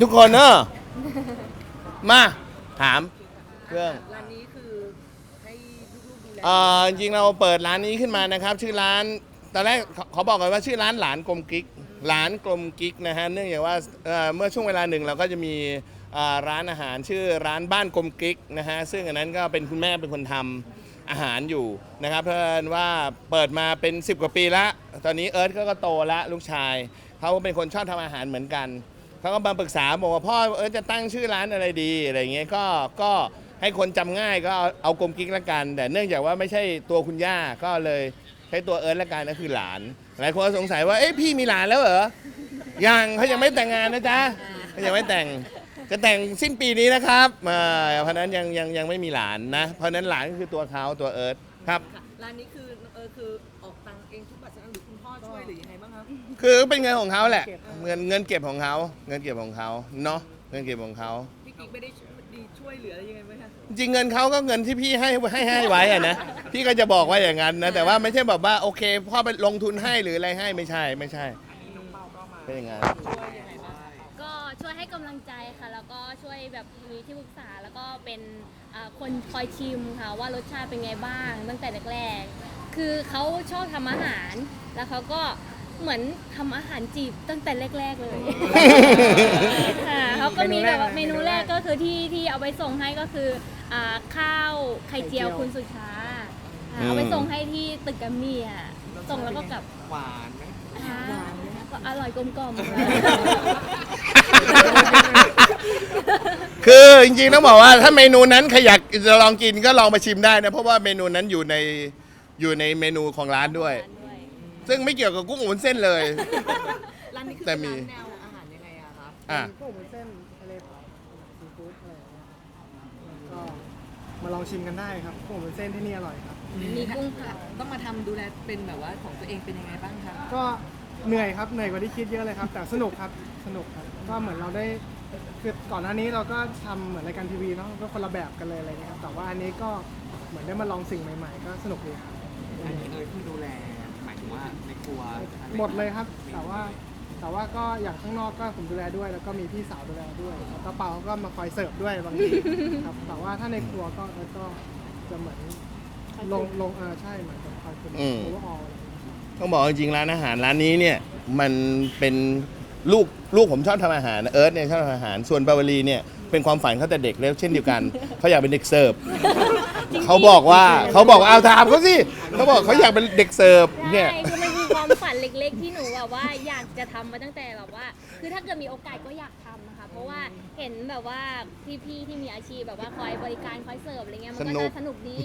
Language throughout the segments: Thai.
ทุกคนเนอะมา ถามเรื่อง ร้านนี้คือให้ลูกๆดูแลเอ่อจริงๆเราเปิดร้านนี้ขึ้นมานะครับ ชื่อร้านตอนแรกขอขอบอกก่อนว่าชื่อร้านหลานกลมกิ๊กหลานกลมกิ๊กนะฮะเนื่องจากว่าเอ่อเมื่อช่วงเวลาหนึ่งเราก็จะมีเอ่อร้านอาหารชื่อร้านบ้านกลมกิ๊กนะฮะซึ่งอันนั้นก็เป็นคุณแม่เป็นคนทำอาหารอยู่นะครับ เพราะว่าเปิดมาเป็น 10 กว่าปีละตอนนี้เอิร์ธก็ก็โตละลูกชายเขาเป็นคนชอบทำอาหารเหมือนกัน เขาก็มาปรึกษาบอกว่าพ่อเออจะตั้งชื่อร้านอะไรดีอะไรเงี้ยก็ก็ให้คนจำง่ายก็เอาเอากลมกิ๊กละกัน แต่เนื่องจากว่าไม่ใช่ตัวคุณย่าก็เลยใช้ตัวเอิร์ธละกันก็คือหลานหลายคนก็สงสัยว่าเอ๊ะพี่มีหลานแล้วเหรอยังเขายังไม่แต่งงานนะจ๊ะเขายังไม่แต่งจะแต่งสิ้นปีนี้นะครับเอ่อเพราะฉะนั้นยังยังยังไม่มีหลานนะ เพราะฉะนั้นหลานก็คือตัวเขาตัวเอิร์ธครับ ร้านนี้คือเออคือ ครับคือเป็นเงินของเขาแหละ เงินเงินเก็บของเขาเงินเก็บของเขาเนาะเงินเก็บของเขาพี่กิ๊กไม่ได้ช่วยดีช่วยเหลืออะไรยังไงไหมคะจริงเงินเขาก็เงินที่พี่ให้ให้ให้ไว้อะนะพี่ก็จะบอกว่าอย่างนั้นนะแต่ว่าไม่ใช่แบบว่าโอเคพ่อไปลงทุนให้หรืออะไรให้ไม่ใช่ไม่ใช่เป็นอย่างนั้นช่วยยังไงบ้างก็ช่วยให้กำลังใจค่ะ แล้วก็ช่วยแบบมีที่ปรึกษาแล้วก็เป็นอ่าคนคอยชิมค่ะว่ารสชาติเป็นไงบ้างตั้งแต่แรกๆคือเขาชอบทำอาหารแล้วเขาก็ เหมือนทำอาหารจีบตั้งแต่แรก ๆ เลยค่ะเขาก็มีแบบว่าเมนูแรกก็คือที่ที่เอาไปส่งให้ก็คืออ่าข้าวไข่เจียวคุณสุชาค่ะเอาไปส่งให้ที่ตึกแกัมมี่อะส่งแล้วก็กลับหวานไหมอ่าก็อร่อยกลมกล่อมค่ะคือจริงๆต้องบอกว่าถ้าเมนูนั้นใครอยากจะลองกินก็ลองมาชิมได้นะ เพราะว่าเมนูนั้นอยู่ในอยู่ในเมนูของร้านด้วย ซึ่งไม่เกี่ยวกับกุ้งหมุนเส้นเลย ร้านนี้คือแต่เป็นมี ร้านแนวอาหารยังไงอะครับอะ พวกหมูเส้นทะเลซีฟู้ดอะไรอย่างเงี้ยก็มาลองชิมกันได้ครับพวกหมูเส้นที่นี่อร่อยครับ มีกุ้งเผาต้องมาทำดูแลเป็นแบบว่าของตัวเองเป็นยังไงบ้างคะก็เหนื่อยครับเหนื่อยกว่าที่คิดเยอะเลยครับ แต่สนุกครับสนุกครับก็เหมือนเราได้คือก่อนหน้านี้เราก็ทำเหมือนรายการทีวีเนาะก็คนละแบบกันเลยอะไรเงี้ยครับแต่ว่าอันนี้ก็เหมือนได้มาลองสิ่งใหม่ ๆ ก็สนุกดีครับ อันนี้เอยที่ดูแลหมายถึง ว่าในครัวหมดเลยครับ แต่ว่าแต่ว่าก็อย่างข้างนอกก็ผมดูแลด้วย แล้วก็มีพี่สาวดูแลด้วยแล้วก็เปาก็มาคอยเสิร์ฟด้วยบางทีครับ แต่ว่าถ้าในครัวก็ก็จะเหมือนลงลงเออใช่เหมือนกับคอยคุมอืม โอเวอร์ออล ต้องบอกจริงๆร้านอาหารร้านนี้เนี่ยมันเป็นลูกลูกผมชอบทำอาหารนะเอิร์ธเนี่ยชอบทำอาหารส่วนปาวลีเนี่ยเป็นความฝันเขาแต่เด็กแล้วเช่นเดียวกัน เขาอยากเป็นเด็กเสิร์ฟ เขาบอกว่าเขาบอกว่าเอาถามเขาสิเขาบอกเขาอยากเป็นเด็กเสิร์ฟเนี่ยใช่คือมันมีความฝันเล็กๆ ที่หนูแบบว่าอยากจะทำมาตั้งแต่แบบว่า คือถ้าเกิดมีโอกาสก็อยากทำนะคะเพราะว่าเห็นแบบว่าพี่ๆที่มีอาชีพแบบว่าคอยบริการคอยเสิร์ฟอะไรเงี้ยมันก็สนุก น่าสนุกดี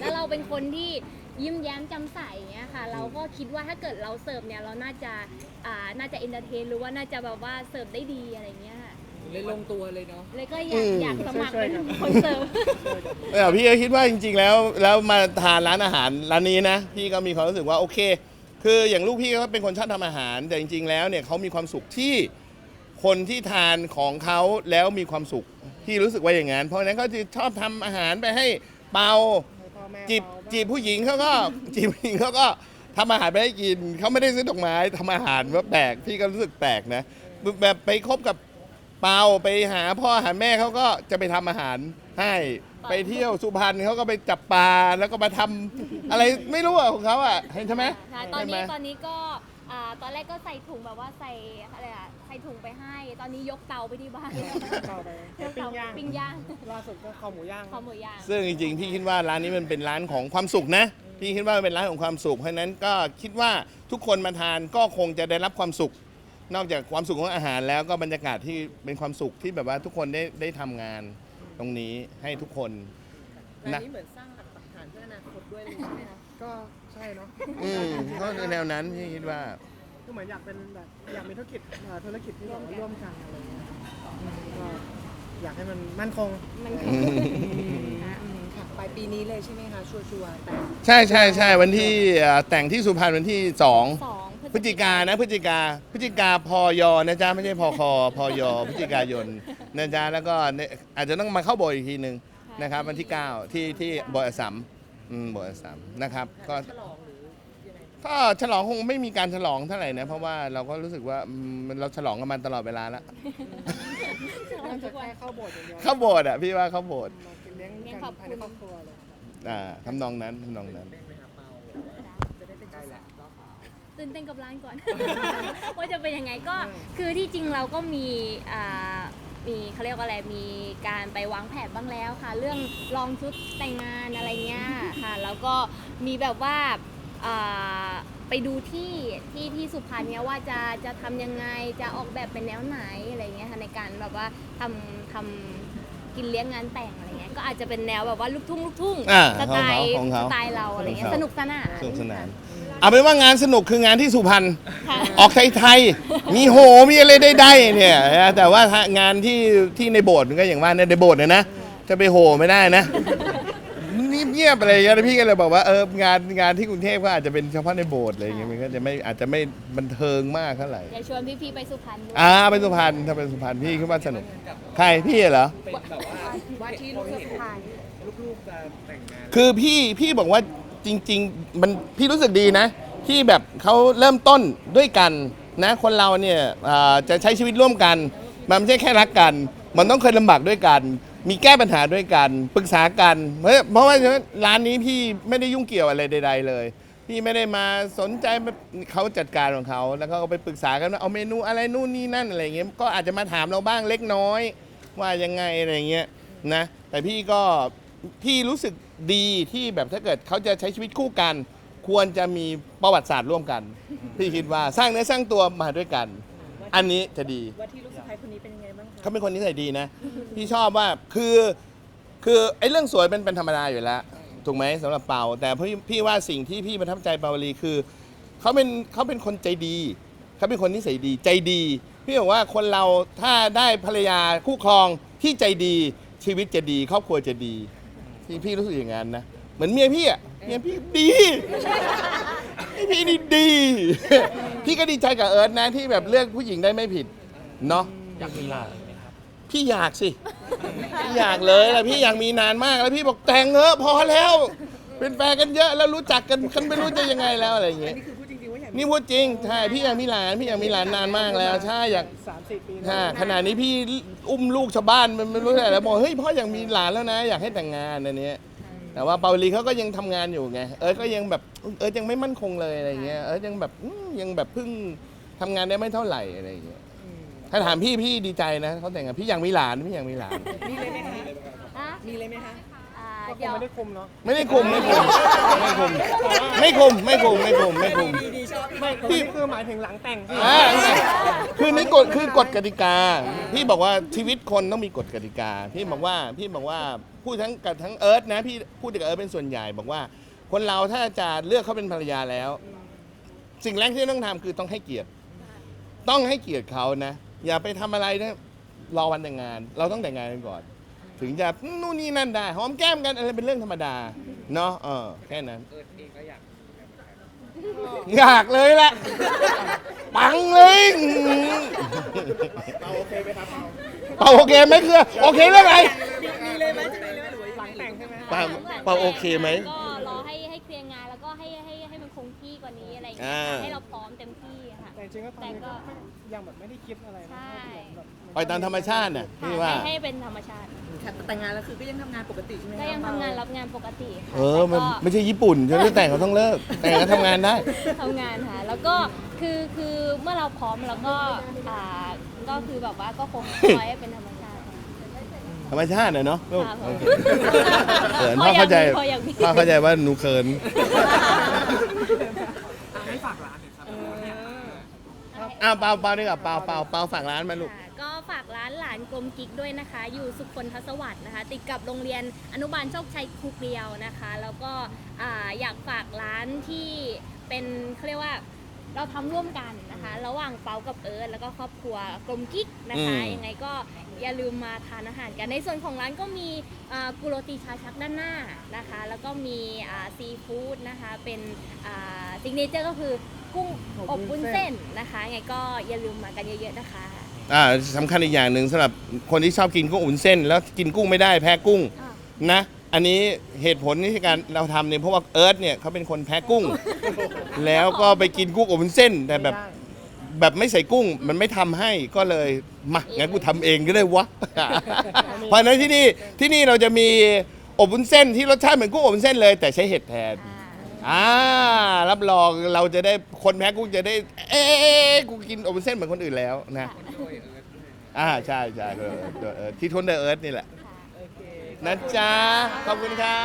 แล้วเราเป็นคนที่ยิ้มแย้มแจำใสอย่างเงี้ยค่ะ เราก็คิดว่าถ้าเกิดเราเสิร์ฟเนี่ยเราน่าจะอ่าน่าจะเอนเตอร์เทนหรือว่าน่าจะแบบว่าเสิร์ฟได้ดีอะไรเงี้ยค่ะ เลยลงตัวเลยเนาะ เลยก็อยากอยากสมัครเป็นคนเสิร์ฟ เออพี่ก็คิดว่าจริง ๆ แล้วแล้วมาทานร้านอาหารร้านนี้นะ พี่ก็มีความรู้สึกว่าโอเค คืออย่างลูกพี่ก็เป็นคนชอบทำอาหารแต่จริง ๆ แล้วเนี่ยเขามีความสุขที่คนที่ทานของเขาแล้วมีความสุขพี่รู้สึกว่าอย่างนั้นเพราะฉะนั้นเขาจะชอบทำอาหารไปให้เปาให้พ่อแม่จีบเปาางจีบผู้หญิงเขาก็ จีบผู้หญิงเขาก็ทำอาหารไปให้กินเขาไม่ได้ซื้อดอกไม้ทำอาหารว่าแปลกพี่ก็รู้สึกแปลกนะแบบไปคบกับ เปาไปหาพ่อหาแม่เขาก็จะไปทำอาหารให้ไปเที่ยวสุพรรณเขาก็ไปจับปลาแล้วก็มาทำอะไรไม่รู้อะของเขาอะเห็นใช่ไหมค่ะตอนใช่ไหม นี้ตอนนี้ก็อ่าตอนแรกก็ใส่ถุงแบบว่าใส่อะไรอะใส่ถุงไปให้ ตอนนี้ยกเตาไปที่บ้านเปาไปยกปิ้เตางย่าง ปิ้งย่างล่าสุดก็คอหมูย่าง คอหมูย่าง ซึ่งจริงๆพี่คิดว่าร้านนี้มันเป็นร้านของความสุขนะพี่คิดว่ามันเป็นร้านของความสุขเพราะฉะนั้นก็คิดว่าทุกคนมาทานก็คงจะได้รับความสุข นอกจากความสุขของอาหารแล้วก็บรรยากาศที่เป็นความสุขที่แบบว่าทุกคนได้ได้ทำงานตรงนี้ให้ทุกคนร้านนะ นี้เหมือนสร้างหลักฐานเพื่ออนาคตด้วยเลยใช่ไหมคะก็ใช่เนาะอืมก็ในแนวนั้นพี่คิดว่าก็เหมือนอยากเป็นแบบอยากมีธุรกิจเอ่อธุรกิจที่แบบว่าร่วมกันอะไรเงี้ยอืมก็อยากให้มันมั่นคง มันอืมอืมค่ะปลายปีนี้เลยใช่ไหมคะชัวร์ๆแต่ ใช่ใช่ใช่วันที่เอ่อแต่งที่สุพรรณวันที่สอง สอง พฤศจิกานะพฤศจิกาพฤศจิกาพอยอนะจ๊ะไม่ใช่พอคอพอยอพฤศจิกายนนะจ๊ะแล้วก็เนี่ยอาจจะต้องมาเข้าโบสถ์อีกทีหนึ่งนะครับวันที่ 9 ที่ที่โบสถ์อัสสัมอืมโบสถ์อัสสัมนะครับก็ฉลองหรือยังไงก็ฉลองคงไม่มีการฉลองเท่าไหร่นะเพราะว่าเราก็รู้สึกว่าอืมเราฉลองกันมาตลอดเวลาแล้วน่าทุจะกวันแค่เข้าโบสถ์อย่างเดียวเข้าโบสถ์อะพี่ว่าเข้าโบสถ์มาเลี้ยงเลี้ยงกันขอบภายคุในณครอบครัวเลยครับอ่าทำนองนั้นทำนองนั้น ตื่นเต้นกับร้านก่อน ว่าจะเป็นยังไงก็คือที่จริงเราก็มีอ่ามีเขาเรียกว่าอะไรมีการไปวางแผนบ้างแล้วค่ะ เรื่องลองชุดแต่งงานอะไรเงี้ยค่ะ แล้วก็มีแบบว่าอ่าไปดูที่ที่ที่สุพรรณเนี้ยว่าจะจะทำยังไงจะออกแบบเป็นแนวไหนอะไรเงี้ยค่ะในการแบบว่าทำทำ กินเลี้ยงงานแต่งอะไรเงี้ยก็อาจจะเป็นแนวแบบว่าลูกทุ่งลูกทุ่งอ่าสไตล์ของเขาสไตล์เราอะไรเงี้ของยเขา สนุกสนานสนุกสนานเอาเป็นว่างานสนุกคืองานที่สุพรรณค่ะออกไทยๆมีโหมีอะไรได้ๆเนี่ยนะแต่ว่างานที่ที่ในโบสถ์มันก็อย่างว่าเนี่ยในโบสถ์เนี่ยนะจะไปโหไม่ได้นะนี่ เงียบๆอะไรอย่างเงี้ยแล้วพี่ก็เลยบอกว่าเอองานงานที่กรุงเทพก็อาจจะเป็นเฉพาะในโบสถ์อะไรอย่างเงี้ยมันก็จะไม่อาจจะไม่บันเทิงมากเท่าไหร่อย่าชวนพี่ๆไปสุพรรณด้วยอ่าไปสุพรรณถ้าเป็นสุพรรณพี่คิดว่าสนุกใครพี่เหรอ เป็นแบบว่าว่าที่ลูกสะพ้ายลูกๆจะแต่งงานคือพี่พี่บอกว่าจริง ๆ มันพี่รู้สึกดีนะ ที่แบบเขาเริ่มต้นด้วยกันนะ คนเราเนี่ยอ่าจะใช้ชีวิตร่วมกัน มันไม่ใช่แค่รักกัน มันต้องเคยลำบากด้วยกัน มีแก้ปัญหาด้วยกันปรึกษากัน เพราะเพราะว่าร้านนี้พี่ไม่ได้ยุ่งเกี่ยวอะไรใด ๆ เลย พี่ไม่ได้มาสนใจเขาจัดการของเขา แล้วก็ไปปรึกษากันว่าเอาเมนูอะไรนู่นนี่นั่นอะไรเงี้ยก็อาจจะมาถามเราบ้างเล็กน้อย ว่ายังไงอะไรเงี้ยนะแต่พี่ก็พี่รู้สึกดีที่แบบถ้าเกิดเขาจะใช้ชีวิตคู่กัน ควรจะมีประวัติศาสตร์ร่วมกัน พี่คิดว่าสร้างเนื้อสร้างตัวมาด้วยกัน อันนี้จะดีว่าที่ลูกสะพ้ายคนนี้เป็นยังไงบ้างคะเขาเป็นคนนิสัยดีนะ พี่ชอบว่าคือคือไอ้เรื่องสวยเป็นเป็นธรรมดาอยู่แล้วถูกไหมสำหรับเปาแต่พี่พี่ว่าสิ่งที่พี่ประทับใจเปาวลีคือเขาเป็นเขาเป็นคนใจดีเขาเป็นคนนิสัยดีใจดี พี่บอกว่าคนเราถ้าได้ภรรยาคู่ครองที่ใจดีชีวิตจะดี ครอบครัวจะดีพี่พี่รู้สึกอย่างนั้นนะเหมือนเมียพี่อะเมียพี่ดีพี่นี่ดี พี่ก็ดีใจกับเอิร์ธนะที่แบบเลือกผู้หญิงได้ไม่ผิดเนาะอยากมีหลาน พี่อยากสิ พี่อยากเลยแหละพี่อยากมีนานมากแล้วพี่บอกแต่งเถอะพอแล้ว เป็นแฟนกันเยอะแล้วรู้จักกันกันไม่รู้จะยังไงแล้วอะไรอย่างอัเงี้นยนี้คือพูดจริงๆว่าอยากนี่พูดจริงใช่พี่อยากมีหลานพี่อยากมีหลานนานมากแล้วใช่อยาก สามสี่ปีแล้วใช่ขนาดนี้พี่อุ้มลูกชาวบ้านมันไม่รู้อะไรแล้วบอกเฮ้ยพ่ออยากมีหลานแล้วนะ อยากให้แต่งงานอันเนี้ยแต่ว่าเปาลีเขาก็ยังทำงานอยู่ไงเอิร์ธก็ยังแบบเอิร์ธยังไม่มั่นคงเลยอะไรเงี้ยเอิร์ธยังแบบอืมยังแบบเพิ่งทำงานได้ไม่เท่าไหร่อะไรเงี้ย ถ้าถามพี่พี่ดีใจนะเขาแต่งงานพี่อยากมีหลานพี่อยากมีหลาน มีเลยไหมคะอะมีเลยไหมคะอ่าก็คเดี๋งยว ไม่ได้คุมเนาะไม่ได้คุมไม่คุมไม่คุมไม่คุมไม่คุมไม่คุมไม่คุม ดีดีชอบไม่คุมนี่คือหมายถึงหลังแต่งพี่อ่าคือนี่กฎคือกฎกติกา พี่บอกว่าชีวิตคนต้องมีกฎกติกา พี่บอกว่าพี่บอกว่าพูดทั้งกับทั้งเอิร์ธนะพี่พูดกับเอิร์ธเป็นส่วนใหญ่บอกว่า คนเราถ้าจะเลือกเขาเป็นภรรยาแล้ว สิ่งแรกที่ต้องทำคือต้องให้เกียรติ ต้องให้เกียรติเขานะ อย่าไปทำอะไรนะรอวันแต่งงาน เราต้องแต่งงานกันก่อน ถึงจะนู่นนี่นั่นได้หอมแก้มกันอะไรเป็นเรื่องธรรมดาเนาะเออแค่นั้น เอิร์ธเองก็อยากอยากเลยแหละ ปังเลยเปาโอเคไหมครับเปาโอเคไหมคือโอเคเรื่องอะไรมีเลยไหมจะมีเลยไหมหรือว่ายังไงแต่งใช่ไหมเปาเปาโอเคไหม ก็รอให้ให้เคลียร์งานแล้วก็ให้ให้ให้มันคงที่กว่านี้อะไรอย่างเงี้ยอ่าให้เราพร้อมเต็มที่ค่ะ แต่จริงๆก็ตอนนี้แต่ก็ก็ ยังแบบไม่ได้คิดอะไรนะใช่ แบบปล่อยตามธรรมชาติน่ะพี่ว่า ให้ให้เป็นธรรมชาติ แต่งงานแล้วคือก็ยังทำงานปกติใช่ไหมคะก็ยังทำงานรับงานปกติค่ะเออมันแต่ก็ ไม่ใช่ญี่ปุ่นฉันจะแต่งเขาต้องเลิก แต่งก็ทำงานได้ ทำงานค่ะ แล้วก็คือคือเมื่อเราพร้อมแล้วก็อ่าก็คือแบบว่าก็คงปล่อยให้เป็นธรรมชาติ ธรรมชาติน่ะเนาะลูกค่ะโอเคเขินพ่อเข้าใจพออย่างนี้พ่อเข้าใจว่าหนูเขิน อ้าวเปาเปาดีกว่าเปาเปาเปาฝากร้านมาลูก ค่ะก็ฝากร้านหลานกลมกิ๊กด้วยนะคะ อยู่สุขคนทศวรรษนะคะ ติดกับโรงเรียนอนุบาลโชคชัยคุกเดียวนะคะ แล้วก็อ่าอยากฝากร้านที่เป็นเขาเรียกว่าเราทำร่วมกันนะคะ ระหว่างเปากับเอิร์ธแล้วก็ครอบครัวกลมกิ๊กนะคะอืม ยังไงก็อย่าลืมมาทานอาหารกัน ในส่วนของร้านก็มีอ่ากุโรตีชาชักด้านหน้านะคะ แล้วก็มีซีฟู้ดนะคะเป็นซิกเนเจอร์ก็คือ กุ้งอบวุ้นเส้นนะคะยังไงก็อย่าลืมมากันเยอะๆนะคะอ่าสำคัญอีกอย่างหนึ่งสำหรับคนที่ชอบกินกุ้งอุ่นเส้น แล้วกินกุ้งไม่ได้แพ้กุ้งอ่านะ อันนี้เหตุผลที่การเราทำเนี่ยเพราะว่าเอิร์ธเนี่ยเขาเป็นคนแพ้กุ้ง แล้วก็ไปกินกุ้งอบวุ้นเส้น แต่แบบแบบไม่ใส่กุ้งมันไม่ทำให้ก็เลยมางั้นกูทำเองก็ได้วะ เพราะฉะนั้นที่นี่ที่นี่เราจะมีอบวุ้นเส้นที่รสชาติเหมือนกุ้งอบวุ้นเส้นเลย แต่ใช้เห็ดแทน อ่า อ่ารับรองเราจะได้คนแพ้กุ้งจะได้ เอ๊ะกูกินอบวุ้นเส้นเหมือนคนอื่นแล้วนะอ่าใช่ใช่เออเออที่ทนเดอะเอิร์ธนี่แหละนะจ๊ะขอบคุณค่ะ